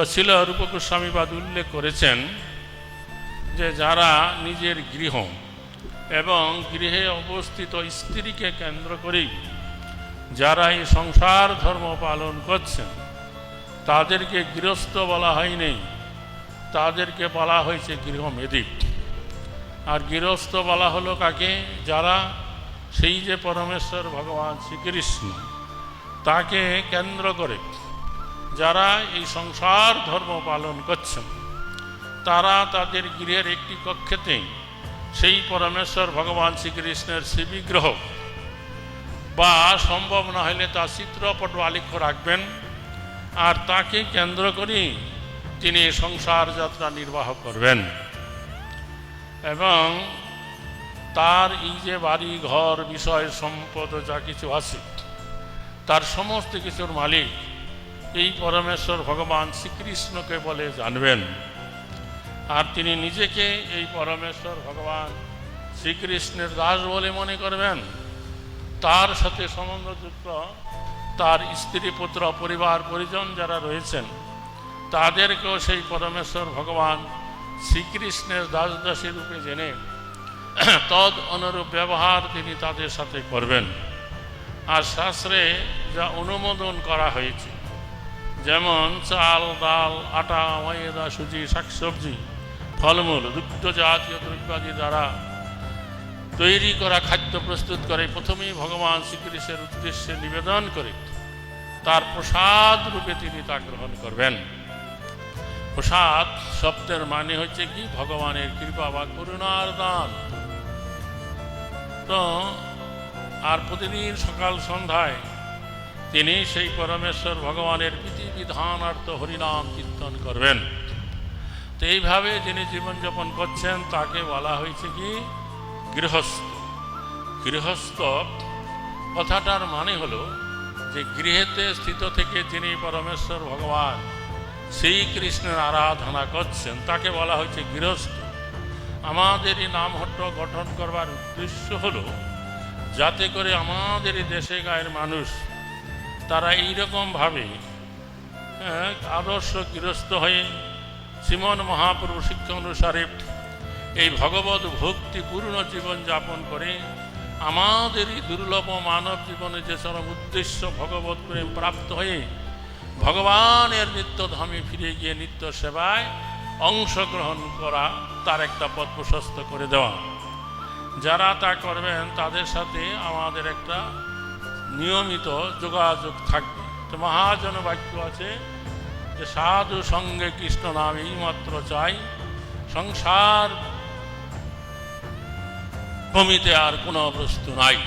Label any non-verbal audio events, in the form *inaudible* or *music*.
তো ছিল রূপগোস্বামীবাদ উল্লেখ করেছেন যে যারা নিজের গৃহ এবং গৃহে অবস্থিত স্ত্রীকে কেন্দ্র করেই যারা এই সংসার ধর্ম পালন করছেন, তাদেরকে গৃহস্থ বলা হয়নি। তাদেরকে বলা হয়েছে গৃহমেধিক আর গৃহস্থ বলা হলো কাকে? যারা সেই যে পরমেশ্বর ভগবান শ্রীকৃষ্ণ, তাকে কেন্দ্র করে যারা এই সংসার ধর্ম পালন করছেন, তারা তাদের গৃহের একটি কক্ষেতে সেই পরমেশ্বর ভগবান শ্রীকৃষ্ণের শ্রীবিগ্রহ বা সম্ভব না হলে তার চিত্রপট আলিখ্য রাখবেন আর তাকে কেন্দ্র করেই তিনি সংসার যাত্রা নির্বাহ করবেন। এবং তার এই যে বাড়ি, ঘর, বিষয়, সম্পদ যা কিছু আছে, তার সমস্ত কিছুর মালিক এই পরমেশ্বর ভগবান শ্রীকৃষ্ণকে বলে জানবেন। আর তিনি নিজেকে এই পরমেশ্বর ভগবান শ্রীকৃষ্ণের দাস বলে মনে করবেন। তার সাথে সম্বন্ধযুক্ত তার স্ত্রী, পুত্র, পরিবার, পরিজন যারা রয়েছেন, তাদেরকেও সেই পরমেশ্বর ভগবান শ্রীকৃষ্ণের দাস দাসী রূপে জেনে *clears throat* তদ অনুরূপ ব্যবহার তিনি তাদের সাথে করবেন। আর শাস্ত্রে যা অনুমোদন করা হয়েছে যেমন চাল, ডাল, আটা, ময়দা, সুজি, শাকসবজি, ফলমূল, দুগ্ধ জাতীয় দ্রব্যাদি দ্বারা তৈরি করা খাদ্য প্রস্তুত করে, প্রথমেই ভগবান শ্রীকৃষ্ণের উদ্দেশ্যে নিবেদন করে, তার প্রসাদ রূপে তিনি তা গ্রহণ করবেন। প্রসাদ শব্দের মানে হচ্ছে কি? ভগবানের কৃপা বা করুণার দান। তো, আর প্রতিদিন সকাল সন্ধ্যায় তিনি সেই পরমেশ্বর ভগবানের বিধি বিধানার্থ হরিনাম কীর্তন করবেন। তো এইভাবে যিনি জীবনযাপন করছেন, তাকে বলা হয়েছে কি? গৃহস্থ। গৃহস্থ কথাটার মানে হলো যে গৃহেতে স্থিত থেকে যিনি পরমেশ্বর ভগবান শ্রীকৃষ্ণের আরাধনা করছেন, তাকে বলা হয়েছে গৃহস্থ। আমাদের এই নামহট্ট গঠন করবার উদ্দেশ্য হলো যাতে করে আমাদের দেশে গায়ের মানুষ তারা এইরকমভাবে হ্যাঁ, আদর্শ গৃহস্থ হয়ে শ্রীমন মহাপ্রভু শিক্ষা অনুসারে এই ভগবত ভক্তিপূর্ণ জীবন যাপন করে আমাদের এই দুর্লভ মানব জীবনে যে চরম উদ্দেশ্য ভগবত প্রেম প্রাপ্ত হয়ে ভগবানের নিত্যধামে ফিরে গিয়ে নিত্য সেবায় অংশগ্রহণ করা তার একটা পথ প্রশস্ত করে দেওয়া। যারা তা করবেন তাদের সাথে আমাদের একটা নিয়মিত যোগাযোগ থাকবে। তো মহাজন বাক্য আছে যে সাধু সঙ্গে কৃষ্ণ নাম এইমাত্র চাই। সংসার কমিতে আর কোনো বস্তু নাই।